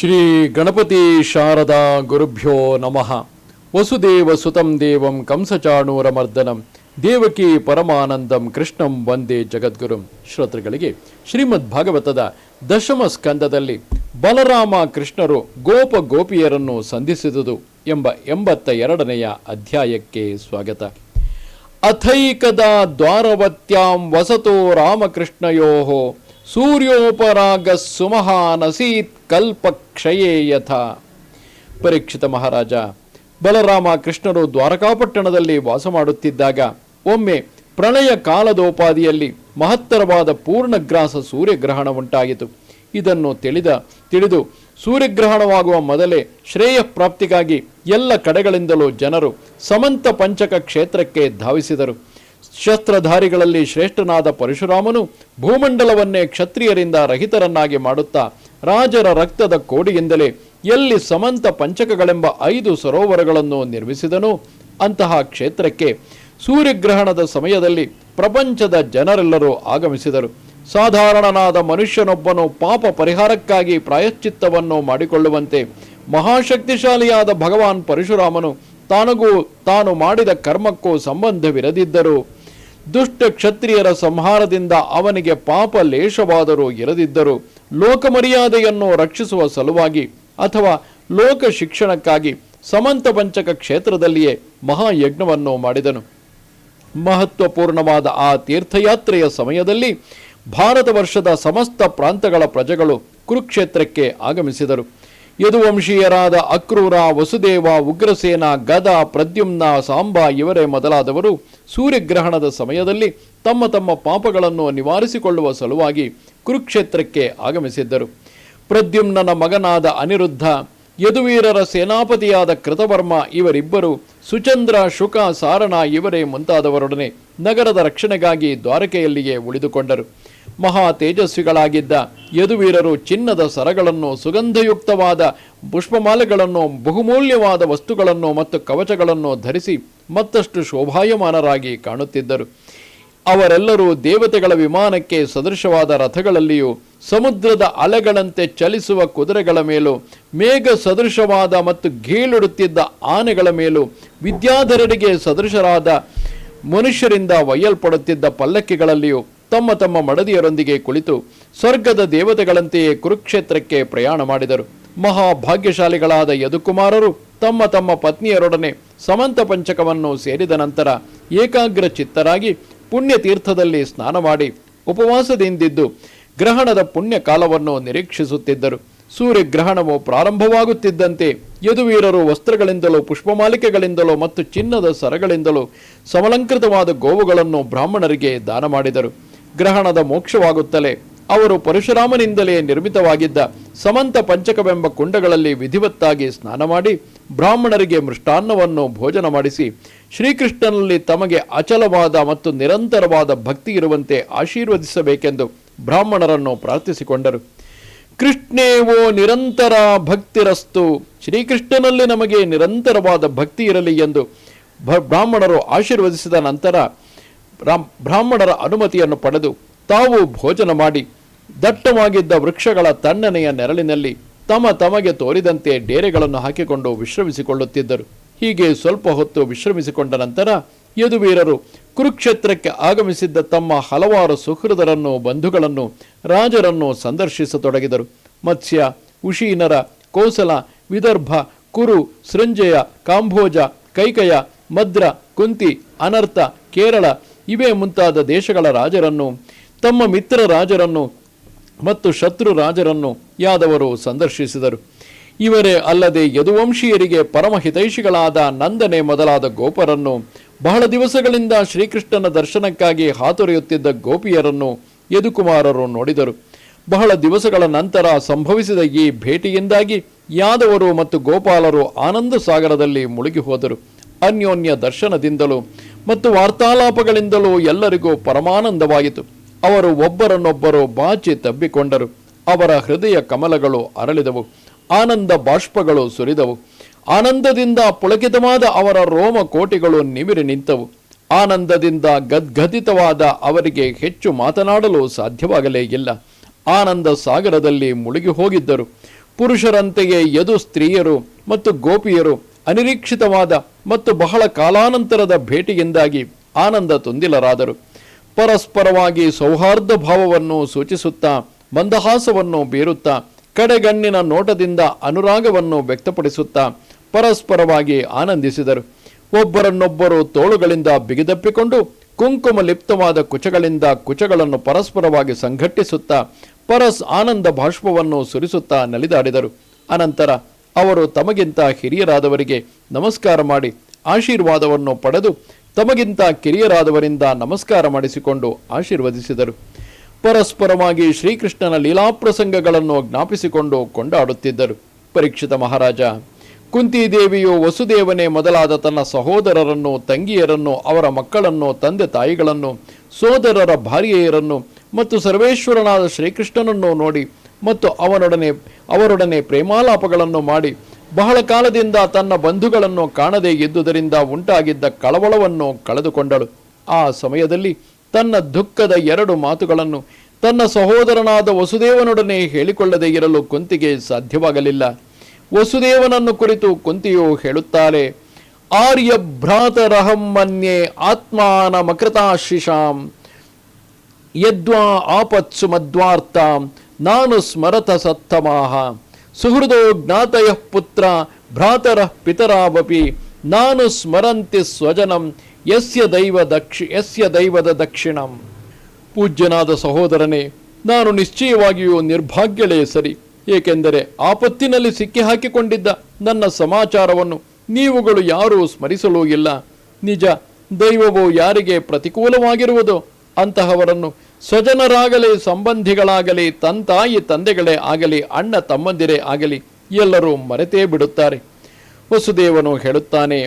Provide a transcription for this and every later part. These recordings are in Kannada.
ಶ್ರೀ ಗಣಪತಿ ಶಾರದಾ ಗುರುಭ್ಯೋ ನಮಃ. ವಸುದೇವ ಸುತಂ ದೇವಂ ಕಂಸಚಾಣೂರ ಮರ್ದನಂ ದೇವಕಿ ಪರಮಾನಂದಂ ಕೃಷ್ಣಂ ವಂದೇ ಜಗದ್ಗುರುಂ. ಶ್ರೋತೃಗಳಿಗೆ ಶ್ರೀಮದ್ ಭಾಗವತದ ದಶಮ ಸ್ಕಂದದಲ್ಲಿ ಬಲರಾಮ ಕೃಷ್ಣರು ಗೋಪ ಗೋಪಿಯರನ್ನು ಸಂಧಿಸಿದುದು ಎಂಬ ಎಂಬತ್ತ ಎರಡನೆಯ ಅಧ್ಯಾಯಕ್ಕೆ ಸ್ವಾಗತ. ಅಥೈಕದ ದ್ವಾರವತ್ಯಾಂ ವಸತೋ ರಾಮಕೃಷ್ಣಯೋ ಸೂರ್ಯೋಪರಾಗ ಸುಮಹಾನಸೀತ್ ಕಲ್ಪಕ್ಷಯೇ ಯಥ. ಪರೀಕ್ಷಿತ ಮಹಾರಾಜ, ಬಲರಾಮ ಕೃಷ್ಣರು ದ್ವಾರಕಾಪಟ್ಟಣದಲ್ಲಿ ವಾಸ ಮಾಡುತ್ತಿದ್ದಾಗ ಒಮ್ಮೆ ಪ್ರಳಯ ಕಾಲದೋಪಾದಿಯಲ್ಲಿ ಮಹತ್ತರವಾದ ಪೂರ್ಣಗ್ರಾಸ ಸೂರ್ಯಗ್ರಹಣ ಉಂಟಾಯಿತು. ಇದನ್ನು ತಿಳಿದ, ತಿಳಿದು ಸೂರ್ಯಗ್ರಹಣವಾಗುವ ಮೊದಲೇ ಶ್ರೇಯ ಪ್ರಾಪ್ತಿಗಾಗಿ ಎಲ್ಲ ಕಡೆಗಳಿಂದಲೂ ಜನರು ಸಮಂತ ಪಂಚಕ ಕ್ಷೇತ್ರಕ್ಕೆ ಧಾವಿಸಿದರು. ಶಸ್ತ್ರಧಾರಿಗಳಲ್ಲಿ ಶ್ರೇಷ್ಠನಾದ ಪರಶುರಾಮನು ಭೂಮಂಡಲವನ್ನೇ ಕ್ಷತ್ರಿಯರಿಂದ ರಹಿತರನ್ನಾಗಿ ಮಾಡುತ್ತಾ ರಾಜರ ರಕ್ತದ ಕೋಡಿಯಿಂದಲೇ ಎಲ್ಲಿ ಸಮಂತ ಪಂಚಕಗಳೆಂಬ ಐದು ಸರೋವರಗಳನ್ನು ನಿರ್ಮಿಸಿದನು. ಅಂತಹ ಕ್ಷೇತ್ರಕ್ಕೆ ಸೂರ್ಯಗ್ರಹಣದ ಸಮಯದಲ್ಲಿ ಪ್ರಪಂಚದ ಜನರೆಲ್ಲರೂ ಆಗಮಿಸಿದರು. ಸಾಧಾರಣನಾದ ಮನುಷ್ಯನೊಬ್ಬನು ಪಾಪ ಪರಿಹಾರಕ್ಕಾಗಿ ಪ್ರಾಯಶ್ಚಿತ್ತವನ್ನು ಮಾಡಿಕೊಳ್ಳುವಂತೆ ಮಹಾಶಕ್ತಿಶಾಲಿಯಾದ ಭಗವಾನ್ ಪರಶುರಾಮನು ತಾನಗೂ ತಾನು ಮಾಡಿದ ಕರ್ಮಕ್ಕೂ ಸಂಬಂಧವಿರದಿದ್ದರು ದುಷ್ಟ ಕ್ಷತ್ರಿಯರ ಸಂಹಾರದಿಂದ ಅವನಿಗೆ ಪಾಪ ಲೇಷವಾದರೂ ಇರದಿದ್ದರೂ ಲೋಕಮರ್ಯಾದೆಯನ್ನು ರಕ್ಷಿಸುವ ಸಲುವಾಗಿ ಅಥವಾ ಲೋಕ ಶಿಕ್ಷಣಕ್ಕಾಗಿ ಸಮಂತ ಪಂಚಕ ಕ್ಷೇತ್ರದಲ್ಲಿಯೇ ಮಹಾಯಜ್ಞವನ್ನು ಮಾಡಿದನು. ಮಹತ್ವಪೂರ್ಣವಾದ ಆ ತೀರ್ಥಯಾತ್ರೆಯ ಸಮಯದಲ್ಲಿ ಭಾರತ ವರ್ಷದ ಸಮಸ್ತ ಪ್ರಾಂತಗಳ ಪ್ರಜೆಗಳು ಕುರುಕ್ಷೇತ್ರಕ್ಕೆ ಆಗಮಿಸಿದರು. ಯದುವಂಶೀಯರಾದ ಅಕ್ರೂರ, ವಸುದೇವ, ಉಗ್ರಸೇನ, ಗದ, ಪ್ರದ್ಯುಮ್ನ, ಸಾಂಬ ಇವರೇ ಮೊದಲಾದವರು ಸೂರ್ಯಗ್ರಹಣದ ಸಮಯದಲ್ಲಿ ತಮ್ಮ ತಮ್ಮ ಪಾಪಗಳನ್ನು ನಿವಾರಿಸಿಕೊಳ್ಳುವ ಸಲುವಾಗಿ ಕುರುಕ್ಷೇತ್ರಕ್ಕೆ ಆಗಮಿಸಿದ್ದರು. ಪ್ರದ್ಯುಮ್ನನ ಮಗನಾದ ಅನಿರುದ್ಧ, ಯದುವೀರರ ಸೇನಾಪತಿಯಾದ ಕೃತವರ್ಮ ಇವರಿಬ್ಬರು, ಸುಚಂದ್ರ, ಶುಕ ಸಾರಣ ಇವರೇ ಮುಂತಾದವರೊಡನೆ ನಗರದ ರಕ್ಷಣೆಗಾಗಿ ದ್ವಾರಕೆಯಲ್ಲಿಯೇ ಉಳಿದುಕೊಂಡರು. ಮಹಾ ತೇಜಸ್ವಿಗಳಾಗಿದ್ದ ಯದುವೀರರು ಚಿನ್ನದ ಸರಗಳನ್ನು, ಸುಗಂಧಯುಕ್ತವಾದ ಪುಷ್ಪಮಾಲೆಗಳನ್ನು, ಬಹುಮೂಲ್ಯವಾದ ವಸ್ತುಗಳನ್ನು ಮತ್ತು ಕವಚಗಳನ್ನು ಧರಿಸಿ ಮತ್ತಷ್ಟು ಶೋಭಾಯಮಾನರಾಗಿ ಕಾಣುತ್ತಿದ್ದರು. ಅವರೆಲ್ಲರೂ ದೇವತೆಗಳ ವಿಮಾನಕ್ಕೆ ಸದೃಶವಾದ ರಥಗಳಲ್ಲಿಯೂ ಸಮುದ್ರದ ಅಲೆಗಳಂತೆ ಚಲಿಸುವ ಕುದುರೆಗಳ ಮೇಲೂ, ಮೇಘ ಸದೃಶವಾದ ಮತ್ತು ಗೀಳುಡುತ್ತಿದ್ದ ಆನೆಗಳ ಮೇಲೂ ವಿದ್ಯಾಧರರಿಗೆ ಸದೃಶರಾದ ಮನುಷ್ಯರಿಂದ ಒಯ್ಯಲ್ಪಡುತ್ತಿದ್ದ ಪಲ್ಲಕ್ಕಿಗಳಲ್ಲಿಯೂ ತಮ್ಮ ತಮ್ಮ ಮಡದಿಯರೊಂದಿಗೆ ಕುಳಿತು ಸ್ವರ್ಗದ ದೇವತೆಗಳಂತೆಯೇ ಕುರುಕ್ಷೇತ್ರಕ್ಕೆ ಪ್ರಯಾಣ ಮಾಡಿದರು. ಮಹಾಭಾಗ್ಯಶಾಲಿಗಳಾದ ಯದುಕುಮಾರರು ತಮ್ಮ ತಮ್ಮ ಪತ್ನಿಯರೊಡನೆ ಸಮಂತ ಪಂಚಕವನ್ನು ಸೇರಿದ ನಂತರ ಏಕಾಗ್ರ ಚಿತ್ತರಾಗಿ ಪುಣ್ಯತೀರ್ಥದಲ್ಲಿ ಸ್ನಾನ ಮಾಡಿ ಉಪವಾಸದಿಂದಿದ್ದು ಗ್ರಹಣದ ಪುಣ್ಯ ಕಾಲವನ್ನು ನಿರೀಕ್ಷಿಸುತ್ತಿದ್ದರು. ಸೂರ್ಯಗ್ರಹಣವು ಪ್ರಾರಂಭವಾಗುತ್ತಿದ್ದಂತೆ ಯದುವೀರರು ವಸ್ತ್ರಗಳಿಂದಲೂ ಪುಷ್ಪಮಾಲಿಕೆಗಳಿಂದಲೂ ಮತ್ತು ಚಿನ್ನದ ಸರಗಳಿಂದಲೂ ಸಮಲಂಕೃತವಾದ ಗೋವುಗಳನ್ನು ಬ್ರಾಹ್ಮಣರಿಗೆ ದಾನ ಮಾಡಿದರು. ಗ್ರಹಣದ ಮೋಕ್ಷವಾಗುತ್ತಲೇ ಅವರು ಪರಶುರಾಮನಿಂದಲೇ ನಿರ್ಮಿತವಾಗಿದ್ದ ಸಮಂತ ಪಂಚಕವೆಂಬ ಕುಂಡಗಳಲ್ಲಿ ವಿಧಿವತ್ತಾಗಿ ಸ್ನಾನ ಮಾಡಿ ಬ್ರಾಹ್ಮಣರಿಗೆ ಮೃಷ್ಟಾನ್ನವನ್ನು ಭೋಜನ ಮಾಡಿಸಿ ಶ್ರೀಕೃಷ್ಣನಲ್ಲಿ ತಮಗೆ ಅಚಲವಾದ ಮತ್ತು ನಿರಂತರವಾದ ಭಕ್ತಿ ಇರುವಂತೆ ಆಶೀರ್ವದಿಸಬೇಕೆಂದು ಬ್ರಾಹ್ಮಣರನ್ನು ಪ್ರಾರ್ಥಿಸಿಕೊಂಡರು. ಕೃಷ್ಣೇವೋ ನಿರಂತರ ಭಕ್ತಿರಸ್ತು, ಶ್ರೀಕೃಷ್ಣನಲ್ಲಿ ನಮಗೆ ನಿರಂತರವಾದ ಭಕ್ತಿ ಇರಲಿ ಎಂದು ಬ್ರಾಹ್ಮಣರು ಆಶೀರ್ವದಿಸಿದ ನಂತರ ಬ್ರಾಹ್ಮಣರ ಅನುಮತಿಯನ್ನು ಪಡೆದು ತಾವು ಭೋಜನ ಮಾಡಿ ದಟ್ಟವಾಗಿದ್ದ ವೃಕ್ಷಗಳ ತಣ್ಣನೆಯ ನೆರಳಿನಲ್ಲಿ ತಮ್ಮ ತಮಗೆ ತೋರಿದಂತೆ ಡೇರೆಗಳನ್ನು ಹಾಕಿಕೊಂಡು ವಿಶ್ರಮಿಸಿಕೊಳ್ಳುತ್ತಿದ್ದರು. ಹೀಗೆ ಸ್ವಲ್ಪ ಹೊತ್ತು ವಿಶ್ರಮಿಸಿಕೊಂಡ ನಂತರ ಯದುವೀರರು ಕುರುಕ್ಷೇತ್ರಕ್ಕೆ ಆಗಮಿಸಿದ್ದ ತಮ್ಮ ಹಲವಾರು ಸುಹೃದರನ್ನು, ಬಂಧುಗಳನ್ನು, ರಾಜರನ್ನು ಸಂದರ್ಶಿಸತೊಡಗಿದರು. ಮತ್ಸ್ಯ ಉಶೀನರ ಕೋಸಲ, ವಿದರ್ಭ, ಕುರು, ಸೃಂಜಯ, ಕಾಂಭೋಜ, ಕೈಕಯ, ಮದ್ರ, ಕುಂತಿ, ಅನರ್ಥ, ಕೇರಳ ಇವೇ ಮುಂತಾದ ದೇಶಗಳ ರಾಜರನ್ನು, ತಮ್ಮ ಮಿತ್ರ ರಾಜರನ್ನು ಮತ್ತು ಶತ್ರು ರಾಜರನ್ನು ಯಾದವರು ಸಂದರ್ಶಿಸಿದರು. ಇವರೇ ಅಲ್ಲದೆ ಯದುವಂಶೀಯರಿಗೆ ಪರಮಹಿತೈಷಿಗಳಾದ ನಂದನೆ ಮೊದಲಾದ ಗೋಪರನ್ನು, ಬಹಳ ದಿವಸಗಳಿಂದ ಶ್ರೀಕೃಷ್ಣನ ದರ್ಶನಕ್ಕಾಗಿ ಹಾತೊರೆಯುತ್ತಿದ್ದ ಗೋಪಿಯರನ್ನು ಯದುಕುಮಾರರು ನೋಡಿದರು. ಬಹಳ ದಿವಸಗಳ ನಂತರ ಸಂಭವಿಸಿದ ಈ ಭೇಟಿಯಿಂದಾಗಿ ಯಾದವರು ಮತ್ತು ಗೋಪಾಲರು ಆನಂದ ಸಾಗರದಲ್ಲಿ ಮುಳುಗಿ ಹೋದರು ಅನ್ಯೋನ್ಯ ದರ್ಶನದಿಂದಲೂ ಮತ್ತು ವಾರ್ತಾಲಾಪಗಳಿಂದಲೂ ಎಲ್ಲರಿಗೂ ಪರಮಾನಂದವಾಯಿತು ಅವರು ಒಬ್ಬರನ್ನೊಬ್ಬರು ಬಾಚಿ ತಬ್ಬಿಕೊಂಡರು. ಅವರ ಹೃದಯ ಕಮಲಗಳು ಅರಳಿದವು. ಆನಂದ ಬಾಷ್ಪಗಳು ಸುರಿದವು. ಆನಂದದಿಂದ ಪುಳಕಿತವಾದ ಅವರ ರೋಮ ಕೋಟಿಗಳು ನಿಮಿರಿ ನಿಂತವು. ಆನಂದದಿಂದ ಗದ್ಗದಿತವಾದ ಅವರಿಗೆ ಹೆಚ್ಚು ಮಾತನಾಡಲು ಸಾಧ್ಯವಾಗಲೇ ಇಲ್ಲ. ಆನಂದ ಸಾಗರದಲ್ಲಿ ಮುಳುಗಿ ಹೋಗಿದ್ದರು. ಪುರುಷರಂತೆಯೇ ಯದು ಸ್ತ್ರೀಯರು ಮತ್ತು ಗೋಪಿಯರು ಅನಿರೀಕ್ಷಿತವಾದ ಮತ್ತು ಬಹಳ ಕಾಲಾನಂತರದ ಭೇಟಿಯಿಂದಾಗಿ ಆನಂದ ತೊಂದಿಲರಾದರು. ಪರಸ್ಪರವಾಗಿ ಸೌಹಾರ್ದ ಭಾವವನ್ನು ಸೂಚಿಸುತ್ತಾ, ಮಂದಹಾಸವನ್ನು ಬೀರುತ್ತಾ, ಕಡೆಗಣ್ಣಿನ ನೋಟದಿಂದ ಅನುರಾಗವನ್ನು ವ್ಯಕ್ತಪಡಿಸುತ್ತಾ ಪರಸ್ಪರವಾಗಿ ಆನಂದಿಸಿದರು. ಒಬ್ಬರನ್ನೊಬ್ಬರು ತೋಳುಗಳಿಂದ ಬಿಗಿದಪ್ಪಿಕೊಂಡು, ಕುಂಕುಮ ಲಿಪ್ತವಾದ ಕುಚಗಳಿಂದ ಕುಚಗಳನ್ನು ಪರಸ್ಪರವಾಗಿ ಸಂಘಟಿಸುತ್ತಾ, ಪರಸ್ ಆನಂದ ಭಾಷ್ಪವನ್ನು ಸುರಿಸುತ್ತಾ ನಲಿದಾಡಿದರು. ಅನಂತರ ಅವರು ತಮಗಿಂತ ಹಿರಿಯರಾದವರಿಗೆ ನಮಸ್ಕಾರ ಮಾಡಿ ಆಶೀರ್ವಾದವನ್ನು ಪಡೆದು ತಮಗಿಂತ ಕಿರಿಯರಾದವರಿಂದ ನಮಸ್ಕಾರ ಮಾಡಿಸಿಕೊಂಡು ಆಶೀರ್ವದಿಸಿದರು. ಪರಸ್ಪರವಾಗಿ ಶ್ರೀಕೃಷ್ಣನ ಲೀಲಾಪ್ರಸಂಗಗಳನ್ನು ಜ್ಞಾಪಿಸಿಕೊಂಡು ಕೊಂಡಾಡುತ್ತಿದ್ದರು. ಪರೀಕ್ಷಿತ ಮಹಾರಾಜ ಕುಂತಿದೇವಿಯು ವಸುದೇವನೇ ಮೊದಲಾದ ತನ್ನ ಸಹೋದರರನ್ನು, ತಂಗಿಯರನ್ನು, ಅವರ ಮಕ್ಕಳನ್ನು, ತಂದೆ ತಾಯಿಗಳನ್ನು, ಸೋದರರ ಭಾರ್ಯೆಯರನ್ನು ಮತ್ತು ಸರ್ವೇಶ್ವರನಾದ ಶ್ರೀಕೃಷ್ಣನನ್ನು ನೋಡಿ ಮತ್ತು ಅವನೊಡನೆ, ಅವರೊಡನೆ ಪ್ರೇಮಾಲಾಪಗಳನ್ನು ಮಾಡಿ ಬಹಳ ಕಾಲದಿಂದ ತನ್ನ ಬಂಧುಗಳನ್ನು ಕಾಣದೇ ಇದ್ದುದರಿಂದ ಉಂಟಾಗಿದ್ದ ಕಳವಳವನ್ನು ಕಳೆದುಕೊಂಡಳು. ಆ ಸಮಯದಲ್ಲಿ ತನ್ನ ದುಃಖದ ಎರಡು ಮಾತುಗಳನ್ನು ತನ್ನ ಸಹೋದರನಾದ ವಸುದೇವನೊಡನೆ ಹೇಳಿಕೊಳ್ಳದೇ ಇರಲು ಕುಂತಿಗೆ ಸಾಧ್ಯವಾಗಲಿಲ್ಲ. ವಸುದೇವನನ್ನು ಕುರಿತು ಕುಂತಿಯು ಹೇಳುತ್ತಾರೆ ಆರ್ಯ ಭ್ರಾತರಹಂ ಮನ್ಯೆ ಆತ್ಮಾನ ಮಕೃತಾಶಿಷಾಂ, ಯದ್ವಾ ಆಪತ್ಸು ಮದ್ವಾರ್ಥ ನಾನು ಸ್ಮರತ ಸತ್ತಮಾಹ ಸುಹೃದೋ ಜ್ಞಾತಯ ಪುತ್ರ, ಭ್ರಾತರ ಪಿತರಾವಪಿ. ನಾನು ಸ್ಮರಂತಿ ಸ್ವಜನಂ, ಯಸ್ಯ ದೈವ ದಕ್ಷಿ, ಯಸ್ಯ ದೈವದ ದಕ್ಷಿಣಂ. ಪೂಜ್ಯನಾದ ಸಹೋದರನೇ, ನಾನು ನಿಶ್ಚಯವಾಗಿಯೂ ನಿರ್ಭಾಗ್ಯಳೇ ಸರಿ. ಏಕೆಂದರೆ ಆಪತ್ತಿನಲ್ಲಿ ಸಿಕ್ಕಿ ಹಾಕಿಕೊಂಡಿದ್ದ ನನ್ನ ಸಮಾಚಾರವನ್ನು ನೀವುಗಳು ಯಾರೂ ಸ್ಮರಿಸಲೂ ಇಲ್ಲ. ನಿಜ, ದೈವವು ಯಾರಿಗೆ ಪ್ರತಿಕೂಲವಾಗಿರುವುದು ಅಂತಹವರನ್ನು ಸ್ವಜನರಾಗಲಿ, ಸಂಬಂಧಿಗಳಾಗಲಿ, ತಂತಾಯಿ ತಂದೆಗಳೇ ಆಗಲಿ, ಅಣ್ಣ ತಮ್ಮಂದಿರೇ ಆಗಲಿ, ಎಲ್ಲರೂ ಮರೆತೇ ಬಿಡುತ್ತಾರೆ. ವಸುದೇವನು ಹೇಳುತ್ತಾನೆ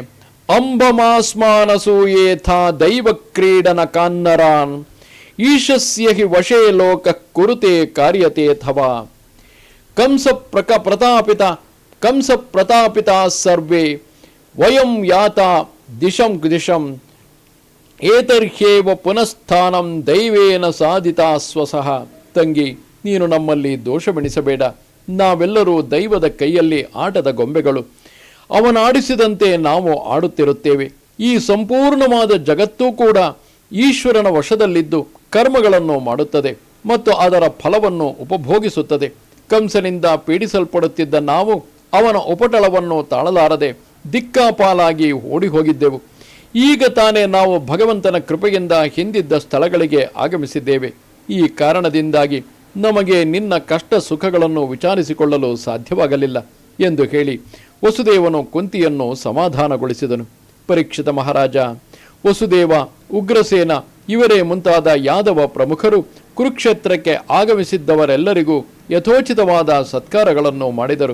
ಅಂಬಮಾಸ್ಮಾನಸೂಯೇಥ ದೈವ ಕ್ರೀಡನ ಕಾನ್ನರಾನ್, ಈಶಸ್ಯ ಹಿ ವಶೇ ಲೋಕ ಕುರುತೆ ಕಾರ್ಯತೇಥವಾ ಕಂಸ ಪ್ರಕ ಪ್ರತಾಪಿತ, ಕಂಸ ಪ್ರತಾಪಿತ ಸರ್ವೇ, ವಯಂ ಯಾತ ದಿಶಂ ದಿಶಂ ಏತರ್ಹ್ಯೇವ ಪುನಃಸ್ಥಾನಂ ದೈವೇನ ಸಾಧಿತಾ ಸ್ವಸಹ ತಂಗಿ, ನೀನು ನಮ್ಮಲ್ಲಿ ದೋಷವೆಣಿಸಬೇಡ. ನಾವೆಲ್ಲರೂ ದೈವದ ಕೈಯಲ್ಲಿ ಆಟದ ಗೊಂಬೆಗಳು. ಅವನಾಡಿಸಿದಂತೆ ನಾವು ಆಡುತ್ತಿರುತ್ತೇವೆ. ಈ ಸಂಪೂರ್ಣವಾದ ಜಗತ್ತೂ ಕೂಡ ಈಶ್ವರನ ವಶದಲ್ಲಿದ್ದು ಕರ್ಮಗಳನ್ನು ಮಾಡುತ್ತದೆ ಮತ್ತು ಅದರ ಫಲವನ್ನು ಉಪಭೋಗಿಸುತ್ತದೆ. ಕಂಸನಿಂದ ಪೀಡಿಸಲ್ಪಡುತ್ತಿದ್ದ ನಾವು ಅವನ ಉಪಟಳವನ್ನು ತಾಳಲಾರದೆ ದಿಕ್ಕಾಪಾಲಾಗಿ ಓಡಿ ಹೋಗಿದ್ದೆವು ಈಗ ತಾನೇ ನಾವು ಭಗವಂತನ ಕೃಪೆಯಿಂದ ಹಿಂದಿದ್ದ ಸ್ಥಳಗಳಿಗೆ ಆಗಮಿಸಿದ್ದೇವೆ. ಈ ಕಾರಣದಿಂದಾಗಿ ನಮಗೆ ನಿನ್ನ ಕಷ್ಟ ಸುಖಗಳನ್ನು ವಿಚಾರಿಸಿಕೊಳ್ಳಲು ಸಾಧ್ಯವಾಗಲಿಲ್ಲ ಎಂದು ಹೇಳಿ ವಸುದೇವನು ಕುಂತಿಯನ್ನು ಸಮಾಧಾನಗೊಳಿಸಿದನು. ಪರೀಕ್ಷಿತ ಮಹಾರಾಜ, ವಸುದೇವ, ಉಗ್ರಸೇನ, ಇವರೇ ಮುಂತಾದ ಯಾದವ ಪ್ರಮುಖರು ಕುರುಕ್ಷೇತ್ರಕ್ಕೆ ಆಗಮಿಸಿದ್ದವರೆಲ್ಲರಿಗೂ ಯಥೋಚಿತವಾದ ಸತ್ಕಾರಗಳನ್ನು ಮಾಡಿದರು.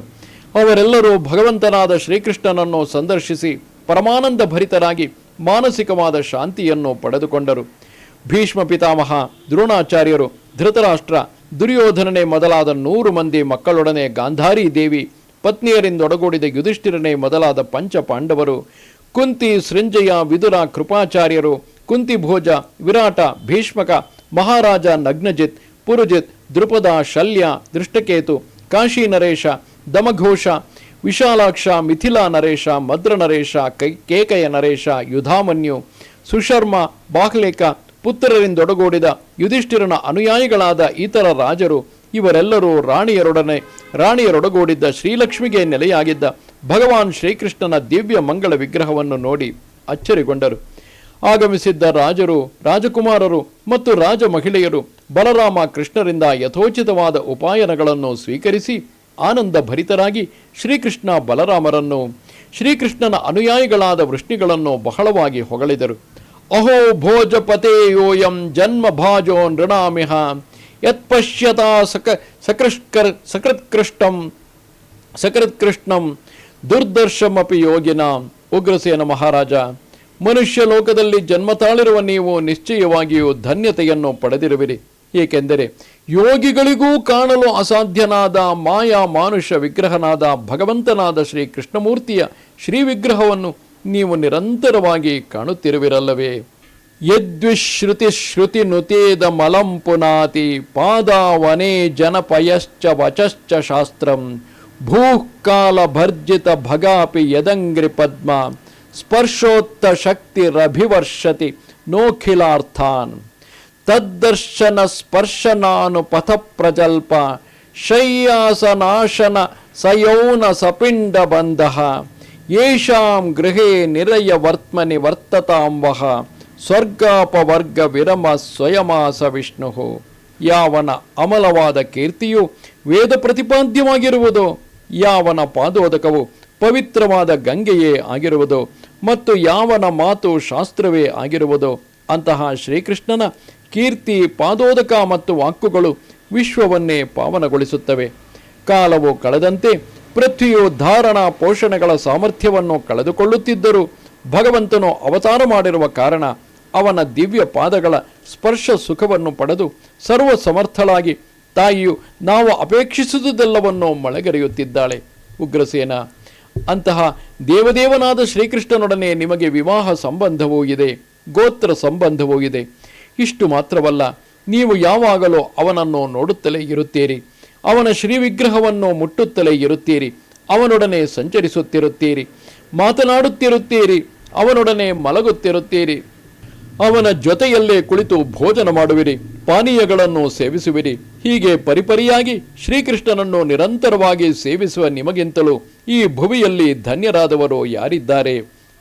ಅವರೆಲ್ಲರೂ ಭಗವಂತನಾದ ಶ್ರೀಕೃಷ್ಣನನ್ನು ಸಂದರ್ಶಿಸಿ ಪರಮಾನಂದ ಭರಿತರಾಗಿ ಮಾನಸಿಕವಾದ ಶಾಂತಿಯನ್ನು ಪಡೆದುಕೊಂಡರು. ಭೀಷ್ಮ ಪಿತಾಮಹ, ದ್ರೋಣಾಚಾರ್ಯರು, ಧೃತರಾಷ್ಟ್ರ, ದುರ್ಯೋಧನನೇ ಮೊದಲಾದ ನೂರು ಮಂದಿ ಮಕ್ಕಳೊಡನೆ ಗಾಂಧಾರಿ ದೇವಿ, ಪತ್ನಿಯರಿಂದೊಡಗೂಡಿದ ಯುಧಿಷ್ಠಿರನೇ ಮೊದಲಾದ ಪಂಚ ಪಾಂಡವರು ಕುಂತಿ ಸೃಂಜಯ ವಿದುರ ಕೃಪಾಚಾರ್ಯರು ಕುಂತಿಭೋಜ ವಿರಾಟ, ಭೀಷ್ಮಕ, ಮಹಾರಾಜ ನಗ್ನಜಿತ್, ಪುರುಜಿತ್ ದೃಪದ ಶಲ್ಯ ದೃಷ್ಟಕೇತು ಕಾಶಿ ನರೇಶ, ದಮಘೋಷ ವಿಶಾಲಾಕ್ಷ, ಮಿಥಿಲಾ ನರೇಶ ಮದ್ರ ನರೇಶ, ಕೈ, ಕೇಕಯ ನರೇಶ, ಯುಧಾಮನ್ಯು, ಸುಶರ್ಮ, ಬಾಹ್ಲೇಕ ಪುತ್ರರಿಂದೊಡಗೂಡಿದ ಯುಧಿಷ್ಠಿರನ ಅನುಯಾಯಿಗಳಾದ ಇತರ ರಾಜರು, ಇವರೆಲ್ಲರೂ ರಾಣಿಯರೊಡನೆ, ರಾಣಿಯರೊಡಗೂಡಿದ್ದ ಶ್ರೀಲಕ್ಷ್ಮಿಗೆ ನೆಲೆಯಾಗಿದ್ದ ಭಗವಾನ್ ಶ್ರೀಕೃಷ್ಣನ ದಿವ್ಯ ಮಂಗಳ ವಿಗ್ರಹವನ್ನು ನೋಡಿ ಅಚ್ಚರಿಗೊಂಡರು. ಆಗಮಿಸಿದ್ದ ರಾಜರು, ರಾಜಕುಮಾರರು ಮತ್ತು ರಾಜ ಮಹಿಳೆಯರು ಬಲರಾಮ ಕೃಷ್ಣರಿಂದ ಯಥೋಚಿತವಾದ ಉಪಾಯನಗಳನ್ನು ಸ್ವೀಕರಿಸಿ ಆನಂದ ಭರಿತರಾಗಿ ಶ್ರೀಕೃಷ್ಣ ಬಲರಾಮರನ್ನು, ಶ್ರೀಕೃಷ್ಣನ ಅನುಯಾಯಿಗಳಾದ ವೃಷ್ಣಿಗಳನ್ನು ಬಹಳವಾಗಿ ಹೊಗಳಿದರು. ಅಹೋ ಭೋಜಪತೇಯೋಯಂ ಜನ್ಮ ಭಾಜೋ ನೃಣಾಮಿಹ ಯತ್ಪಶ್ಯತಾ ಸಕ ಸಕೃಷ್ಕರ್ ಸಕೃತ್ಕೃಷ್ಟಂ, ಸಕೃತ್ಕೃಷ್ಣಂ ದುರ್ದರ್ಶಮಪಿ ಯೋಗಿನ. ಉಗ್ರಸೇನ ಮಹಾರಾಜ, ಮನುಷ್ಯ ಲೋಕದಲ್ಲಿ ಜನ್ಮ ತಾಳಿರುವ ನೀವು ನಿಶ್ಚಯವಾಗಿಯೂ ಧನ್ಯತೆಯನ್ನು ಪಡೆದಿರುವಿರಿ. ಏಕೆಂದರೆ ಯೋಗಿಗಳಿಗೂ ಕಾಣಲು ಅಸಾಧ್ಯನಾದ ಮಾಯಾ ಮಾನುಷ ವಿಗ್ರಹನಾದ ಭಗವಂತನಾದ ಶ್ರೀ ಕೃಷ್ಣಮೂರ್ತಿಯ ಶ್ರೀ ವಿಗ್ರಹವನ್ನು ನೀವು ನಿರಂತರವಾಗಿ ಕಾಣುತ್ತಿರುವಿರಲ್ಲವೇ? ಯದ್ವಿಶ್ರುತಿ ಶ್ರುತಿ ನುತೇದ ಮಲಂ ಪುನಾತಿ ಪಾದಾವನೇ ಜನಪಯಶ್ಚ ವಚಶ್ಚ ಶಾಸ್ತ್ರಂ ಭೂಕಾಲ ಭರ್ಜಿತ ಭಗಾಪಿ ಯದಂಗ್ರಿ ಪದ್ಮ ಸ್ಪರ್ಶೋತ್ತ ಶಕ್ತಿರಭಿವರ್ಷತಿ ನೋಖಿಲಾರ್ಥಾನ್. ತದ್ದರ್ಶನ ಸ್ಪರ್ಶನಾನು ಪಥ ಪ್ರಜಲ್ಪ ಶಯ್ಯಾಸನಾಶನ ಸಯೌನ ಸಪಿಂಡ ಬಂಧ ಯೇಷಾಂ ಗೃಹೇ ನಿರಯ ವರ್ತ್ಮನಿ ವರ್ತತಾಂವಹ ಸ್ವರ್ಗಾಪವರ್ಗ ವಿರಮ ಸ್ವಯಮಾಸ ವಿಷ್ಣು. ಯಾವನ ಅಮಲವಾದ ಕೀರ್ತಿಯು ವೇದ ಪ್ರತಿಪಾದ್ಯವಾಗಿರುವುದು, ಯಾವನ ಪಾದೋದಕವು ಪವಿತ್ರವಾದ ಗಂಗೆಯೇ ಆಗಿರುವುದು, ಮತ್ತು ಯಾವನ ಮಾತು ಶಾಸ್ತ್ರವೇ ಆಗಿರುವುದು, ಅಂತಹ ಶ್ರೀಕೃಷ್ಣನ ಕೀರ್ತಿ, ಪಾದೋದಕ ಮತ್ತು ವಾಕ್ಕುಗಳು ವಿಶ್ವವನ್ನೇ ಪಾವನಗೊಳಿಸುತ್ತವೆ. ಕಾಲವು ಕಳೆದಂತೆ ಪೃಥ್ವಿಯು ಧಾರಣಾ ಪೋಷಣೆಗಳ ಸಾಮರ್ಥ್ಯವನ್ನು ಕಳೆದುಕೊಳ್ಳುತ್ತಿದ್ದರೂ ಭಗವಂತನು ಅವತಾರ ಮಾಡಿರುವ ಕಾರಣ ಅವನ ದಿವ್ಯ ಪಾದಗಳ ಸ್ಪರ್ಶ ಸುಖವನ್ನು ಪಡೆದು ಸರ್ವ ಸಮರ್ಥಳಾಗಿ ತಾಯಿಯು ನಾವು ಅಪೇಕ್ಷಿಸುವುದೆಲ್ಲವನ್ನು ಮಳೆಗರೆಯುತ್ತಿದ್ದಾಳೆ. ಉಗ್ರಸೇನ, ಅಂತಹ ದೇವದೇವನಾದ ಶ್ರೀಕೃಷ್ಣನೊಡನೆ ನಿಮಗೆ ವಿವಾಹ ಸಂಬಂಧವೂ ಇದೆ, ಗೋತ್ರ ಸಂಬಂಧವೂ ಇದೆ. ಇಷ್ಟು ಮಾತ್ರವಲ್ಲ, ನೀವು ಯಾವಾಗಲೂ ಅವನನ್ನು ನೋಡುತ್ತಲೇ ಇರುತ್ತೀರಿ. ಅವನ ಶ್ರೀವಿಗ್ರಹವನ್ನು ಮುಟ್ಟುತ್ತಲೇ ಇರುತ್ತೀರಿ. ಅವನೊಡನೆ ಸಂಚರಿಸುತ್ತಿರುತ್ತೀರಿ. ಮಾತನಾಡುತ್ತಿರುತ್ತೀರಿ. ಅವನೊಡನೆ ಮಲಗುತ್ತಿರುತ್ತೀರಿ. ಅವನ ಜೊತೆಯಲ್ಲೇ ಕುಳಿತು ಭೋಜನ ಮಾಡುವಿರಿ. ಪಾನೀಯಗಳನ್ನು ಸೇವಿಸುವಿರಿ. ಹೀಗೆ ಪರಿಪರಿಯಾಗಿ ಶ್ರೀಕೃಷ್ಣನನ್ನು ನಿರಂತರವಾಗಿ ಸೇವಿಸುವ ನಿಮಗಿಂತಲೂ ಈ ಭುವಿಯಲ್ಲಿ ಧನ್ಯರಾದವರು ಯಾರಿದ್ದಾರೆ?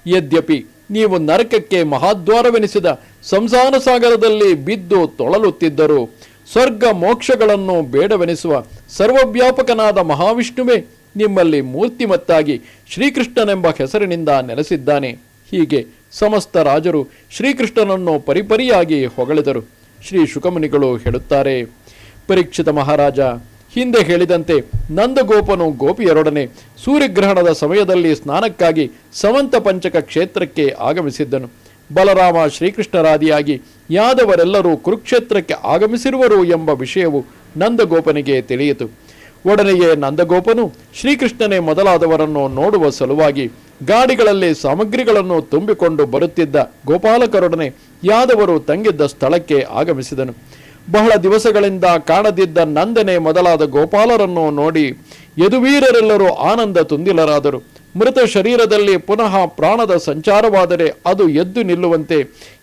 ಯದ್ಯಪಿ ನೀವು ನರಕಕ್ಕೆ ಮಹಾದ್ವಾರವೆನಿಸಿದ ಸಂಸಾರ ಸಾಗರದಲ್ಲಿ ಬಿದ್ದು ತೊಳಲುತ್ತಿದ್ದರು. ಸ್ವರ್ಗ ಮೋಕ್ಷಗಳನ್ನು ಬೇಡವೆನಿಸುವ ಸರ್ವವ್ಯಾಪಕನಾದ ಮಹಾವಿಷ್ಣುವೇ ನಿಮ್ಮಲ್ಲಿ ಮೂರ್ತಿಮತ್ತಾಗಿ ಶ್ರೀಕೃಷ್ಣನೆಂಬ ಹೆಸರಿನಿಂದ ನೆಲೆಸಿದ್ದಾನೆ. ಹೀಗೆ ಸಮಸ್ತ ರಾಜರು ಶ್ರೀಕೃಷ್ಣನನ್ನು ಪರಿಪರಿಯಾಗಿ ಹೊಗಳಿದರು. ಶ್ರೀ ಶುಕಮುನಿಗಳು ಹೇಳುತ್ತಾರೆ, ಪರೀಕ್ಷಿತ ಮಹಾರಾಜ ಹಿಂದೆ ಹೇಳಿದಂತೆ ನಂದಗೋಪನು ಗೋಪಿಯರೊಡನೆ ಸೂರ್ಯಗ್ರಹಣದ ಸಮಯದಲ್ಲಿ ಸ್ನಾನಕ್ಕಾಗಿ ಸಮಂತ ಪಂಚಕ ಕ್ಷೇತ್ರಕ್ಕೆ ಆಗಮಿಸಿದ್ದನು. ಬಲರಾಮ ಶ್ರೀಕೃಷ್ಣರಾದಿಯಾಗಿ ಯಾದವರೆಲ್ಲರೂ ಕುರುಕ್ಷೇತ್ರಕ್ಕೆ ಆಗಮಿಸಿರುವರು ಎಂಬ ವಿಷಯವು ನಂದಗೋಪನಿಗೆ ತಿಳಿಯಿತು. ಒಡನೆಯೇ ನಂದಗೋಪನು ಶ್ರೀಕೃಷ್ಣನೇ ಮೊದಲಾದವರನ್ನು ನೋಡುವ ಸಲುವಾಗಿ ಗಾಡಿಗಳಲ್ಲಿ ಸಾಮಗ್ರಿಗಳನ್ನು ತುಂಬಿಕೊಂಡು ಬರುತ್ತಿದ್ದ ಗೋಪಾಲಕರೊಡನೆ ಯಾದವರು ತಂಗಿದ್ದ ಸ್ಥಳಕ್ಕೆ ಆಗಮಿಸಿದನು. ಬಹಳ ದಿವಸಗಳಿಂದ ಕಾಣದಿದ್ದ ನಂದನೆ ಮೊದಲಾದ ಗೋಪಾಲರನ್ನು ನೋಡಿ ಯದುವೀರರೆಲ್ಲರೂ ಆನಂದ ತುಂದಿಲರಾದರು ಮೃತ ಶರೀರದಲ್ಲಿ ಪುನಃ ಪ್ರಾಣದ ಸಂಚಾರವಾದರೆ ಅದು ಎದ್ದು ನಿಲ್ಲುವಂತೆ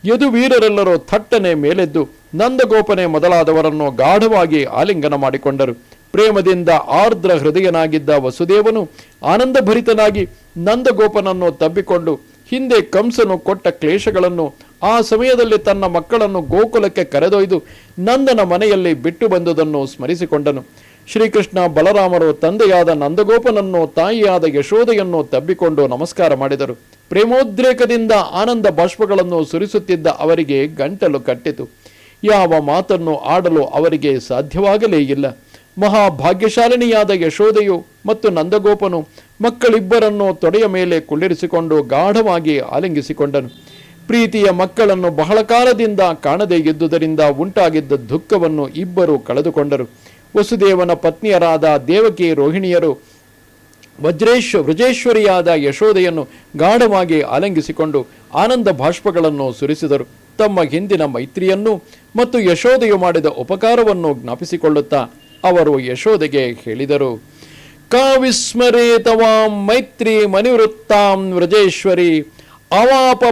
ಯದುವೀರರೆಲ್ಲರೂ ಥಟ್ಟನೆ ಮೇಲೆದ್ದು ನಂದಗೋಪನೆ ಮೊದಲಾದವರನ್ನು ಗಾಢವಾಗಿ ಆಲಿಂಗನ ಮಾಡಿಕೊಂಡರು. ಪ್ರೇಮದಿಂದ ಆರ್ದ್ರ ಹೃದಯನಾಗಿದ್ದ ವಸುದೇವನು ಆನಂದಭರಿತನಾಗಿ ನಂದಗೋಪನನ್ನು ತಬ್ಬಿಕೊಂಡು ಹಿಂದೆ ಕಂಸನು ಕೊಟ್ಟ ಕ್ಲೇಶಗಳನ್ನು ಆ ಸಮಯದಲ್ಲಿ ತನ್ನ ಮಕ್ಕಳನ್ನು ಗೋಕುಲಕ್ಕೆ ಕರೆದೊಯ್ದು ನಂದನ ಮನೆಯಲ್ಲಿ ಬಿಟ್ಟು ಬಂದುದನ್ನು ಸ್ಮರಿಸಿಕೊಂಡನು. ಶ್ರೀಕೃಷ್ಣ ಬಲರಾಮರು ತಂದೆಯಾದ ನಂದಗೋಪನನ್ನು, ತಾಯಿಯಾದ ಯಶೋಧೆಯನ್ನು ತಬ್ಬಿಕೊಂಡು ನಮಸ್ಕಾರ ಮಾಡಿದರು. ಪ್ರೇಮೋದ್ರೇಕದಿಂದ ಆನಂದ ಬಾಷ್ಪಗಳನ್ನು ಸುರಿಸುತ್ತಿದ್ದ ಅವರಿಗೆ ಗಂಟಲು ಕಟ್ಟಿತು. ಯಾವ ಮಾತನ್ನು ಆಡಲು ಅವರಿಗೆ ಸಾಧ್ಯವಾಗಲೇ ಇಲ್ಲ. ಮಹಾಭಾಗ್ಯಶಾಲಿನಿಯಾದ ಯಶೋಧೆಯು ಮತ್ತು ನಂದಗೋಪನು ಮಕ್ಕಳಿಬ್ಬರನ್ನು ತೊಡೆಯ ಮೇಲೆ ಕುಳ್ಳಿರಿಸಿಕೊಂಡು ಗಾಢವಾಗಿ ಆಲಿಂಗಿಸಿಕೊಂಡನು. ಪ್ರೀತಿಯ ಮಕ್ಕಳನ್ನು ಬಹಳ ಕಾಲದಿಂದ ಕಾಣದೇ ಇದ್ದುದರಿಂದ ಉಂಟಾಗಿದ್ದ ದುಃಖವನ್ನು ಇಬ್ಬರು ಕಳೆದುಕೊಂಡರು. ವಸುದೇವನ ಪತ್ನಿಯರಾದ ದೇವಕಿ ರೋಹಿಣಿಯರು ವಜ್ರೇಶ್ ವೃಜೇಶ್ವರಿಯಾದ ಯಶೋದೆಯನ್ನು ಗಾಢವಾಗಿ ಆಲಂಗಿಸಿಕೊಂಡು ಆನಂದ ಭಾಷ್ಪಗಳನ್ನು ಸುರಿಸಿದರು. ತಮ್ಮ ಹಿಂದಿನ ಮೈತ್ರಿಯನ್ನು ಮತ್ತು ಯಶೋಧೆಯು ಮಾಡಿದ ಉಪಕಾರವನ್ನು ಜ್ಞಾಪಿಸಿಕೊಳ್ಳುತ್ತಾ ಅವರು ಯಶೋದೆಗೆ ಹೇಳಿದರು. ಕಾವಿಸ್ಮರೇತವಾಂ ಮೈತ್ರಿ ಮನಿವೃತ್ತಾಂ ವ್ರಜೇಶ್ವರಿ ಅವಾಪ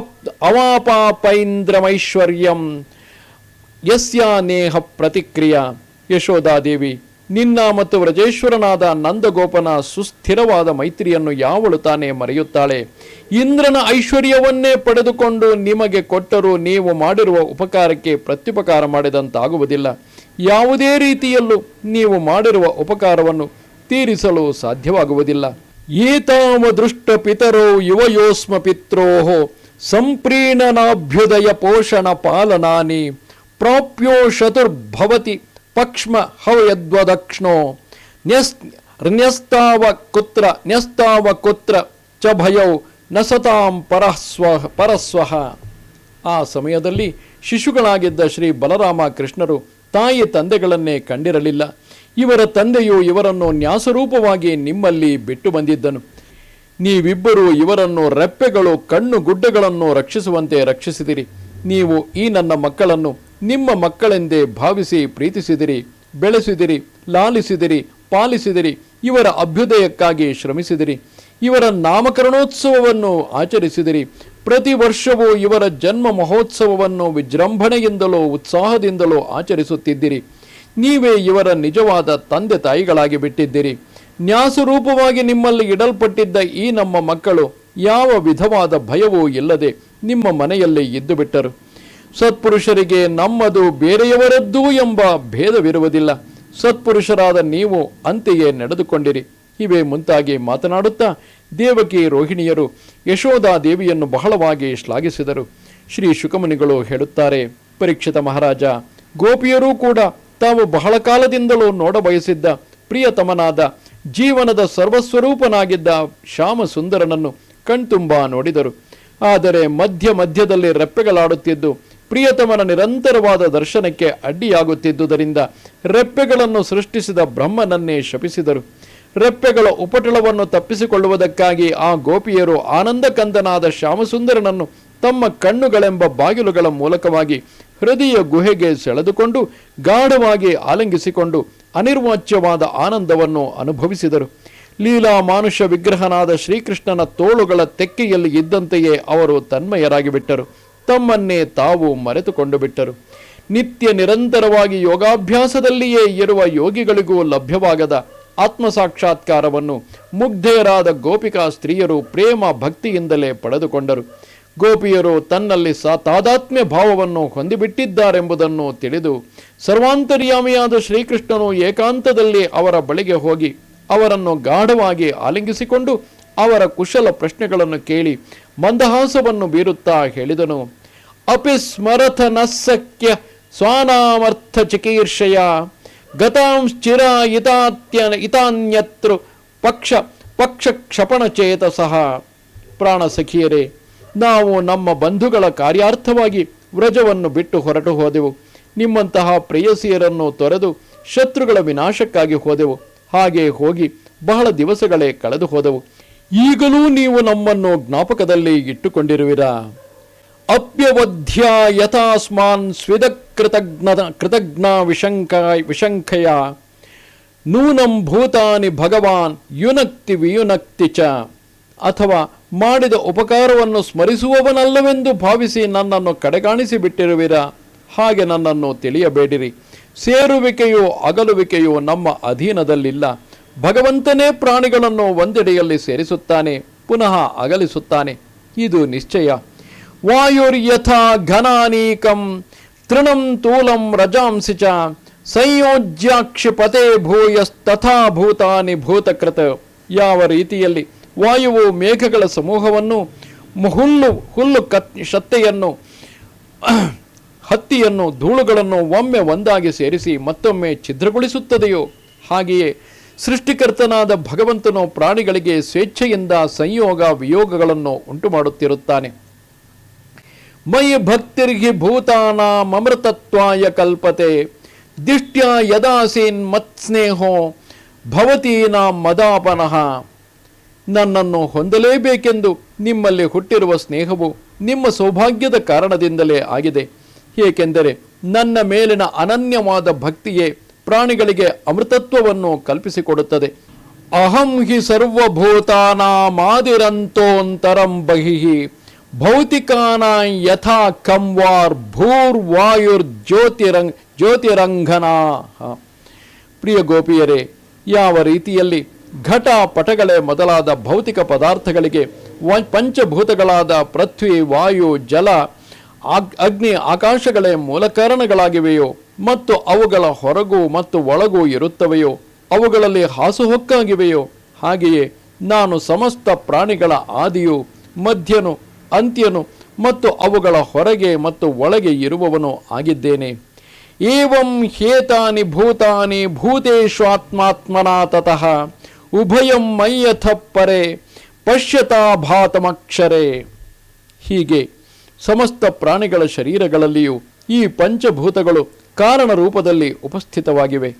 ಅವಾಪಾಪೈಂದ್ರಮೈಶ್ವರ್ಯಂ. ಯಸ್ಯಾನೇಹ ಪ್ರತಿಕ್ರಿಯಾ. ಯಶೋಧಾದೇವಿ ನಿನ್ನ ಮತ್ತು ವ್ರಜೇಶ್ವರನಾದ ನಂದಗೋಪನ ಸುಸ್ಥಿರವಾದ ಮೈತ್ರಿಯನ್ನು ಯಾವಳು ತಾನೇ ಮರೆಯುತ್ತಾಳೆ? ಇಂದ್ರನ ಐಶ್ವರ್ಯವನ್ನೇ ಪಡೆದುಕೊಂಡು ನಿಮಗೆ ಕೊಟ್ಟರೂ ನೀವು ಮಾಡಿರುವ ಉಪಕಾರಕ್ಕೆ ಪ್ರತ್ಯುಪಕಾರ ಮಾಡಿದಂತಾಗುವುದಿಲ್ಲ. ಯಾವುದೇ ರೀತಿಯಲ್ಲೂ ನೀವು ಮಾಡಿರುವ ಉಪಕಾರವನ್ನು ತೀರಿಸಲು ಸಾಧ್ಯವಾಗುವುದಿಲ್ಲ. ಏತಾವ ದೃಷ್ಟ ಪಿತರೋ ಯುವಯೋಸ್ಮ ಪಿತ್ರೋ ಸಂಪ್ರೀಣನಾಭ್ಯುದಯ ಪೋಷಣ ಪಾಲನಾನಿ ಪ್ರಾಪ್ಯೋ ಶತುರ್ಭವತಿ ಪಕ್ಷ್ಮ ಹವಯದ್ವದಕ್ಷ್ಣೋ ನ್ಯಸ್ ನ್ಯಸ್ತಾವ ಕುತ್ರ ನ್ಯಸ್ತಾವ ಕುತ್ರ ಚ ಭಯೌ ನಸತಾಂ ಪರಸ್ವ. ಪರಸ್ವಹ ಆ ಸಮಯದಲ್ಲಿ ಶಿಶುಗಳಾಗಿದ್ದ ಶ್ರೀ ಬಲರಾಮ ಕೃಷ್ಣರು ತಾಯಿ ತಂದೆಗಳನ್ನೇ ಕಂಡಿರಲಿಲ್ಲ. ಇವರ ತಂದೆಯು ಇವರನ್ನು ನ್ಯಾಸರೂಪವಾಗಿ ನಿಮ್ಮಲ್ಲಿ ಬಿಟ್ಟು ಬಂದಿದ್ದನು. ನೀವಿಬ್ಬರು ಇವರನ್ನು ರೆಪ್ಪೆಗಳು ಕಣ್ಣು ಗುಡ್ಡಗಳನ್ನು ರಕ್ಷಿಸುವಂತೆ ರಕ್ಷಿಸಿದಿರಿ. ನೀವು ಈ ನನ್ನ ಮಕ್ಕಳನ್ನು ನಿಮ್ಮ ಮಕ್ಕಳೆಂದೇ ಭಾವಿಸಿ ಪ್ರೀತಿಸಿದಿರಿ, ಬೆಳೆಸಿದಿರಿ, ಲಾಲಿಸಿದಿರಿ, ಪಾಲಿಸಿದಿರಿ, ಇವರ ಅಭ್ಯುದಯಕ್ಕಾಗಿ ಶ್ರಮಿಸಿದಿರಿ. ಇವರ ನಾಮಕರಣೋತ್ಸವವನ್ನು ಆಚರಿಸಿದಿರಿ. ಪ್ರತಿ ವರ್ಷವೂ ಇವರ ಜನ್ಮ ಮಹೋತ್ಸವವನ್ನು ವಿಜೃಂಭಣೆಯಿಂದಲೋ, ಉತ್ಸಾಹದಿಂದಲೋ ಆಚರಿಸುತ್ತಿದ್ದಿರಿ. ನೀವೇ ಇವರ ನಿಜವಾದ ತಂದೆ ತಾಯಿಗಳಾಗಿ ಬಿಟ್ಟಿದ್ದೀರಿ. ನ್ಯಾಸರೂಪವಾಗಿ ನಿಮ್ಮಲ್ಲಿ ಇಡಲ್ಪಟ್ಟಿದ್ದ ಈ ನಮ್ಮ ಮಕ್ಕಳು ಯಾವ ವಿಧವಾದ ಭಯವೂ ಇಲ್ಲದೆ ನಿಮ್ಮ ಮನೆಯಲ್ಲಿ ಇದ್ದು ಬಿಟ್ಟರು. ಸತ್ಪುರುಷರಿಗೆ ನಮ್ಮದು ಬೇರೆಯವರದ್ದು ಎಂಬ ಭೇದವಿರುವುದಿಲ್ಲ. ಸತ್ಪುರುಷರಾದ ನೀವು ಅಂತೆಯೇ ನಡೆದುಕೊಂಡಿರಿ. ಇವೇ ಮುಂತಾಗಿ ಮಾತನಾಡುತ್ತಾ ದೇವಕಿ ರೋಹಿಣಿಯರು ಯಶೋಧಾ ದೇವಿಯನ್ನು ಬಹಳವಾಗಿ ಶ್ಲಾಘಿಸಿದರು. ಶ್ರೀ ಶುಕಮುನಿಗಳು ಹೇಳುತ್ತಾರೆ, ಪರೀಕ್ಷಿತ ಮಹಾರಾಜ, ಗೋಪಿಯರೂ ಕೂಡ ತಾವು ಬಹಳ ಕಾಲದಿಂದಲೂ ನೋಡಬಯಸಿದ್ದ ಪ್ರಿಯತಮನಾದ ಜೀವನದ ಸರ್ವಸ್ವರೂಪನಾಗಿದ್ದ ಶ್ಯಾಮ ಸುಂದರನನ್ನು ಕಣ್ತುಂಬ ನೋಡಿದರು. ಆದರೆ ಮಧ್ಯ ಮಧ್ಯದಲ್ಲಿ ರೆಪ್ಪೆಗಳಾಡುತ್ತಿದ್ದು ಪ್ರಿಯತಮನ ನಿರಂತರವಾದ ದರ್ಶನಕ್ಕೆ ಅಡ್ಡಿಯಾಗುತ್ತಿದ್ದುದರಿಂದ ರೆಪ್ಪೆಗಳನ್ನು ಸೃಷ್ಟಿಸಿದ ಬ್ರಹ್ಮನನ್ನೇ ಶಪಿಸಿದರು. ರೆಪ್ಪೆಗಳ ಉಪಟಳವನ್ನು ತಪ್ಪಿಸಿಕೊಳ್ಳುವುದಕ್ಕಾಗಿ ಆ ಗೋಪಿಯರು ಆನಂದಕಂದನಾದ ಶ್ಯಾಮಸುಂದರನನ್ನು ತಮ್ಮ ಕಣ್ಣುಗಳೆಂಬ ಬಾಗಿಲುಗಳ ಮೂಲಕವಾಗಿ ಹೃದಯ ಗುಹೆಗೆ ಸೆಳೆದುಕೊಂಡು ಗಾಢವಾಗಿ ಆಲಂಗಿಸಿಕೊಂಡು ಅನಿರ್ವಾಚ್ಯವಾದ ಆನಂದವನ್ನು ಅನುಭವಿಸಿದರು. ಲೀಲಾ ಮಾನುಷ ವಿಗ್ರಹನಾದ ಶ್ರೀಕೃಷ್ಣನ ತೋಳುಗಳ ತೆಕ್ಕೆಯಲ್ಲಿ ಇದ್ದಂತೆಯೇ ಅವರು ತನ್ಮಯರಾಗಿಬಿಟ್ಟರು. ತಮ್ಮನ್ನೇ ತಾವು ಮರೆತುಕೊಂಡು ಬಿಟ್ಟರು. ನಿತ್ಯ ನಿರಂತರವಾಗಿ ಯೋಗಾಭ್ಯಾಸದಲ್ಲಿಯೇ ಇರುವ ಯೋಗಿಗಳಿಗೂ ಲಭ್ಯವಾಗದ ಆತ್ಮ ಸಾಕ್ಷಾತ್ಕಾರವನ್ನು ಮುಗ್ಧೆಯರಾದ ಗೋಪಿಕಾ ಸ್ತ್ರೀಯರು ಪ್ರೇಮ ಭಕ್ತಿಯಿಂದಲೇ ಪಡೆದುಕೊಂಡರು. ಗೋಪಿಯರು ತನ್ನಲ್ಲಿ ಸ ತಾದಾತ್ಮ್ಯ ಭಾವವನ್ನು ಹೊಂದಿಬಿಟ್ಟಿದ್ದಾರೆಂಬುದನ್ನು ತಿಳಿದು ಸರ್ವಾಂತರ್ಯಾಮಿಯಾದ ಶ್ರೀಕೃಷ್ಣನು ಏಕಾಂತದಲ್ಲಿ ಅವರ ಬಳಿಗೆ ಹೋಗಿ ಅವರನ್ನು ಗಾಢವಾಗಿ ಆಲಿಂಗಿಸಿಕೊಂಡು ಅವರ ಕುಶಲ ಪ್ರಶ್ನೆಗಳನ್ನು ಕೇಳಿ ಮಂದಹಾಸವನ್ನು ಬೀರುತ್ತಾ ಹೇಳಿದನು ಅಪಿ ಸ್ಮರಥ ನಸ್ಸಕ್ಯ ಸ್ವಾನಾಮರ್ಥ ಚಿಕೀರ್ಷಯ ಗತಾಂಶ್ಚಿರ ಇತಾತ್ಯ ಇತಾನ್ಯತೃ ಪಕ್ಷ ಪಕ್ಷ ಕ್ಷಪಣ ಚೇತಸಃ ಪ್ರಾಣ ಸಖಿಯರೇ ನಾವು ನಮ್ಮ ಬಂಧುಗಳ ಕಾರ್ಯಾರ್ಥವಾಗಿ ವ್ರಜವನ್ನು ಬಿಟ್ಟು ಹೊರಟು ಹೋದೆವು. ನಿಮ್ಮಂತಹ ಪ್ರೇಯಸಿಯರನ್ನು ತೊರೆದು ಶತ್ರುಗಳ ವಿನಾಶಕ್ಕಾಗಿ ಹೋದೆವು. ಹಾಗೆ ಹೋಗಿ ಬಹಳ ದಿವಸಗಳೇ ಕಳೆದು ಹೋದವು. ಈಗಲೂ ನೀವು ನಮ್ಮನ್ನು ಜ್ಞಾಪಕದಲ್ಲಿ ಇಟ್ಟುಕೊಂಡಿರುವಿರಾ? ಅಪ್ಯವಧ್ಯ ಯಥಾಸ್ಮಾನ್ ಸ್ವಿದ ಕೃತಜ್ಞ ಕೃತಜ್ಞ ವಿಶಂಕ ವಿಶಂಖಯ ನೂನಂ ಭೂತಾನಿ ಭಗವಾನ್ ಯುನಕ್ತಿ ವಿಯುನಕ್ತಿ ಚ. ಅಥವಾ ಮಾಡಿದ ಉಪಕಾರವನ್ನು ಸ್ಮರಿಸುವವನಲ್ಲವೆಂದು ಭಾವಿಸಿ ನನ್ನನ್ನು ಕಡೆಗಾಣಿಸಿ ಬಿಟ್ಟಿರುವಿರಾ ಹಾಗೆ ನನ್ನನ್ನು ತಿಳಿಯಬೇಡಿರಿ. ಸೇರುವಿಕೆಯೋ ಅಗಲುವಿಕೆಯೋ ನಮ್ಮ ಅಧೀನದಲ್ಲಿಲ್ಲ. ಭಗವಂತನೇ ಪ್ರಾಣಿಗಳನ್ನು ಒಂದೆಡೆಯಲ್ಲಿ ಸೇರಿಸುತ್ತಾನೆ, ಪುನಃ ಅಗಲಿಸುತ್ತಾನೆ. ಇದು ನಿಶ್ಚಯ. ವಾಯುರ್ಯಥಾ ಘನಾನೀಕಂ ತೃಣಂ ತೂಲಂ ರಜಾಂಸಿ ಚ ಸಂಯೋಜ್ಯಾಕ್ಷಿಪತೆ ಭೂಯಸ್ತಥಾ ಭೂತಾನಿ ಭೂತಕೃತ. ಯಾವ ರೀತಿಯಲ್ಲಿ ವಾಯುವು ಮೇಘಗಳ ಸಮೂಹವನ್ನು ಮ- ಹುಲ್ಲು ಹುಲ್ಲು ಕತ್, ಶತ್ತೆಯನ್ನು, ಹತ್ತಿಯನ್ನು, ಧೂಳುಗಳನ್ನು ಒಮ್ಮೆ ಒಂದಾಗಿ ಸೇರಿಸಿ ಮತ್ತೊಮ್ಮೆ ಛಿದ್ರಗೊಳಿಸುತ್ತದೆಯೋ? ಹಾಗೆಯೇ ಸೃಷ್ಟಿಕರ್ತನಾದ ಭಗವಂತನು ಪ್ರಾಣಿಗಳಿಗೆ ಸ್ವೇಚ್ಛೆಯಿಂದ ಸಂಯೋಗ ವಿಯೋಗಗಳನ್ನು ಉಂಟು ಮಾಡುತ್ತಿರುತ್ತಾನೆ ಮಯಿ ಭಕ್ತಿರ್ಹಿ ಭೂತಾನಾಮೃತತ್ವಾಯ ಕಲ್ಪತೆ, ದಿಷ್ಟ್ಯ ಯದಾಸೀನ್ ಮತ್ಸ್ನೇಹೋ ಭವತೀನ ಮದಾಪನಃ. ನನ್ನನ್ನು ಹೊಂದಲೇಬೇಕೆಂದು ನಿಮ್ಮಲ್ಲಿ ಹುಟ್ಟಿರುವ ಸ್ನೇಹವು ನಿಮ್ಮ ಸೌಭಾಗ್ಯದ ಕಾರಣದಿಂದಲೇ ಆಗಿದೆ. ಏಕೆಂದರೆ ನನ್ನ ಮೇಲಿನ ಅನನ್ಯವಾದ ಭಕ್ತಿಯೇ ಪ್ರಾಣಿಗಳಿಗೆ ಅಮೃತತ್ವವನ್ನು ಕಲ್ಪಿಸಿಕೊಡುತ್ತದೆ. ಅಹಂ ಹಿ ಸರ್ವಭೂತಾನಾಮಾದಿರಂತೋಂತರಂ ಬಹಿಹಿ ಭೌತಿಕಾನ ಯಥಾ ಕಂವಾರ್ ಭೂರ್ವಾಯುರ್ ಜ್ಯೋತಿರಂಗ್ ಜ್ಯೋತಿರಂಗನಾ ಪ್ರಿಯ ಗೋಪಿಯರೇ, ಯಾವ ರೀತಿಯಲ್ಲಿ ಘಟ ಪಟಗಳೇ ಮೊದಲಾದ ಭೌತಿಕ ಪದಾರ್ಥಗಳಿಗೆ ಪಂಚಭೂತಗಳಾದ ಪೃಥ್ವಿ, ವಾಯು, ಜಲ ಅಗ್ನಿ, ಆಕಾಶಗಳೇ ಮೂಲ ಕಾರಣಗಳಾಗಿವೆಯೋ ಮತ್ತು ಅವುಗಳ ಹೊರಗೂ ಮತ್ತು ಒಳಗೂ ಇರುತ್ತವೆಯೋ ಅವುಗಳಲ್ಲಿ ಹಾಸುಹೊಕ್ಕಾಗಿವೆಯೋ ಹಾಗೆಯೇ ನಾನು ಸಮಸ್ತ ಪ್ರಾಣಿಗಳ ಆದಿಯು, ಮಧ್ಯನು, ಅಂತ್ಯನು ಮತ್ತು ಅವುಗಳ ಹೊರಗೆ ಮತ್ತು ಒಳಗೆ ಇರುವವನು ಆಗಿದ್ದೇನೆ. ಏವಂ ಹೇತಾನಿ ಭೂತಾನಿ ಭೂತೇಶ್ವಾತ್ಮಾತ್ಮನಾ ತತಃ. ಉಭಯಂ ಮೈಯಥಪ್ಪರೆ ಪರೆ ಪಶ್ಯತಾಭಾತಮಕ್ಷರೆ ಹೀಗೆ ಸಮಸ್ತ ಪ್ರಾಣಿಗಳ ಶರೀರಗಳಲ್ಲಿಯೂ ಈ ಪಂಚಭೂತಗಳು ಕಾರಣ ರೂಪದಲ್ಲಿ ಉಪಸ್ಥಿತವಾಗಿವೆ.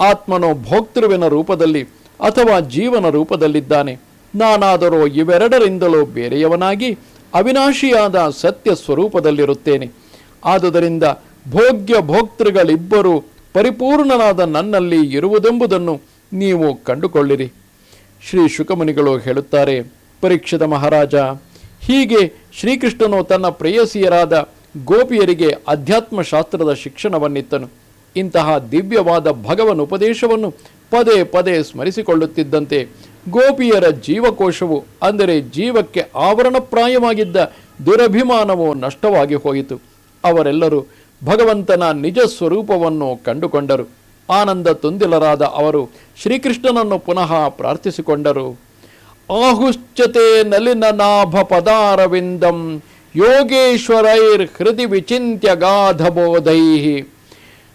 ಆತ್ಮನೋ ಭೋಕ್ತೃವಿನ ರೂಪದಲ್ಲಿ ಅಥವಾ ಜೀವನ ರೂಪದಲ್ಲಿದ್ದಾನೆ. ನಾನಾದರೂ ಇವೆರಡರಿಂದಲೂ ಬೇರೆಯವನಾಗಿ ಅವಿನಾಶಿಯಾದ ಸತ್ಯ ಸ್ವರೂಪದಲ್ಲಿರುತ್ತೇನೆ. ಆದುದರಿಂದ ಭೋಗ್ಯ ಭೋಕ್ತೃಗಳಿಬ್ಬರೂ ಪರಿಪೂರ್ಣನಾದ ನನ್ನಲ್ಲಿ ಇರುವುದೆಂಬುದನ್ನು ನೀವು ಕಂಡುಕೊಳ್ಳಿರಿ. ಶ್ರೀ ಶುಕಮುನಿಗಳು ಹೇಳುತ್ತಾರೆ, ಪರೀಕ್ಷಿತ ಮಹಾರಾಜ, ಹೀಗೆ ಶ್ರೀಕೃಷ್ಣನು ತನ್ನ ಪ್ರೇಯಸಿಯರಾದ ಗೋಪಿಯರಿಗೆ ಅಧ್ಯಾತ್ಮಶಾಸ್ತ್ರದ ಶಿಕ್ಷಣವನ್ನಿತ್ತನು. ಇಂತಹ ದಿವ್ಯವಾದ ಭಗವನ್ ಉಪದೇಶವನ್ನು ಪದೇ ಪದೇ ಸ್ಮರಿಸಿಕೊಳ್ಳುತ್ತಿದ್ದಂತೆ ಗೋಪಿಯರ ಜೀವಕೋಶವು, ಅಂದರೆ ಜೀವಕ್ಕೆ ಆವರಣಪ್ರಾಯವಾಗಿದ್ದ ದುರಭಿಮಾನವು ನಷ್ಟವಾಗಿ ಹೋಯಿತು. ಅವರೆಲ್ಲರೂ ಭಗವಂತನ ನಿಜ ಸ್ವರೂಪವನ್ನು ಕಂಡುಕೊಂಡರು. ಆನಂದ ತುಂದಿಲರಾದ ಅವರು ಶ್ರೀಕೃಷ್ಣನನ್ನು ಪುನಃ ಪ್ರಾರ್ಥಿಸಿಕೊಂಡರು. ಆಹುಶ್ಚತೆ ನಲಿನ ನಾಭ ಪದಾರವಿಂದಂ ಯೋಗೇಶ್ವರೈರ್ ಹೃದಯ ವಿಚಿಂತ್ಯ ಗಾಧಬೋಧೈ.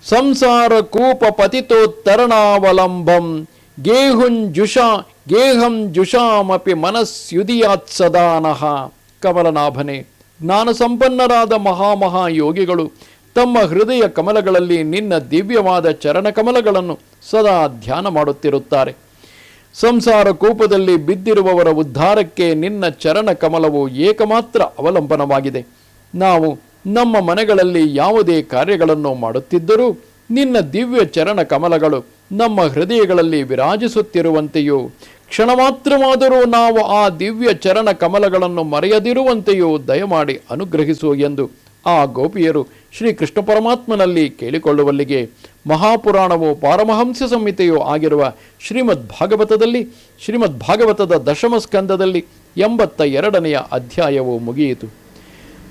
ಸಂಸಾರ ಕೂಪ ಪತಿತೋತ್ತರಣಾವಲಂಬಂ ಗೇಹುಂಜುಷಾ ಗೇಹಂ ಜುಷಾಮಪಿ ಮನಸ್ಯುದಿಯಾತ್ ಸದಾನಃ ಕಮಲನಾಭನೆ ಜ್ಞಾನ ಸಂಪನ್ನರಾದ ಮಹಾಮಹಾ ಯೋಗಿಗಳು ತಮ್ಮ ಹೃದಯ ಕಮಲಗಳಲ್ಲಿ ನಿನ್ನ ದಿವ್ಯವಾದ ಚರಣಕಮಲಗಳನ್ನು ಸದಾ ಧ್ಯಾನ ಮಾಡುತ್ತಿರುತ್ತಾರೆ. ಸಂಸಾರ ಕೂಪದಲ್ಲಿ ಬಿದ್ದಿರುವವರ ಉದ್ಧಾರಕ್ಕೆ ನಿನ್ನ ಚರಣ ಕಮಲವು ಏಕಮಾತ್ರ ಅವಲಂಬನವಾಗಿದೆ. ನಾವು ನಮ್ಮ ಮನೆಗಳಲ್ಲಿ ಯಾವುದೇ ಕಾರ್ಯಗಳನ್ನು ಮಾಡುತ್ತಿದ್ದರೂ ನಿನ್ನ ದಿವ್ಯ ಚರಣ ಕಮಲಗಳು ನಮ್ಮ ಹೃದಯಗಳಲ್ಲಿ ವಿರಾಜಿಸುತ್ತಿರುವಂತೆಯೂ ಕ್ಷಣ ಮಾತ್ರವಾದರೂ ನಾವು ಆ ದಿವ್ಯ ಚರಣ ಕಮಲಗಳನ್ನು ಮರೆಯದಿರುವಂತೆಯೂ ದಯಮಾಡಿ ಅನುಗ್ರಹಿಸು ಎಂದು ಆ ಗೋಪಿಯರು ಶ್ರೀ ಕೃಷ್ಣ ಪರಮಾತ್ಮನಲ್ಲಿ ಕೇಳಿಕೊಳ್ಳುವಲ್ಲಿಗೆ ಮಹಾಪುರಾಣವು ಪಾರಮಹಂಸ ಸಂಹಿತೆಯೂ ಆಗಿರುವ ಶ್ರೀಮದ್ ಭಾಗವತದಲ್ಲಿ, ಶ್ರೀಮದ್ ಭಾಗವತದ ದಶಮ ಸ್ಕಂದದಲ್ಲಿ ಎಂಬತ್ತ ಎರಡನೆಯ ಅಧ್ಯಾಯವು ಮುಗಿಯಿತು.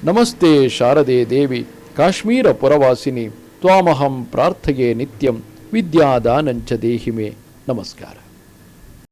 ನಮಸ್ತೆ ಶಾರದೆ ದೇವಿ, ಕಾಶ್ಮೀರ ಪುರವಾಸಿನಿ, ತ್ವಾಮಹಂ ಪ್ರಾರ್ಥಗೆ ನಿತ್ಯಂ, ವಿದ್ಯಾದಾನಂಚ ದೇಹಿಮೆ. ನಮಸ್ಕಾರ.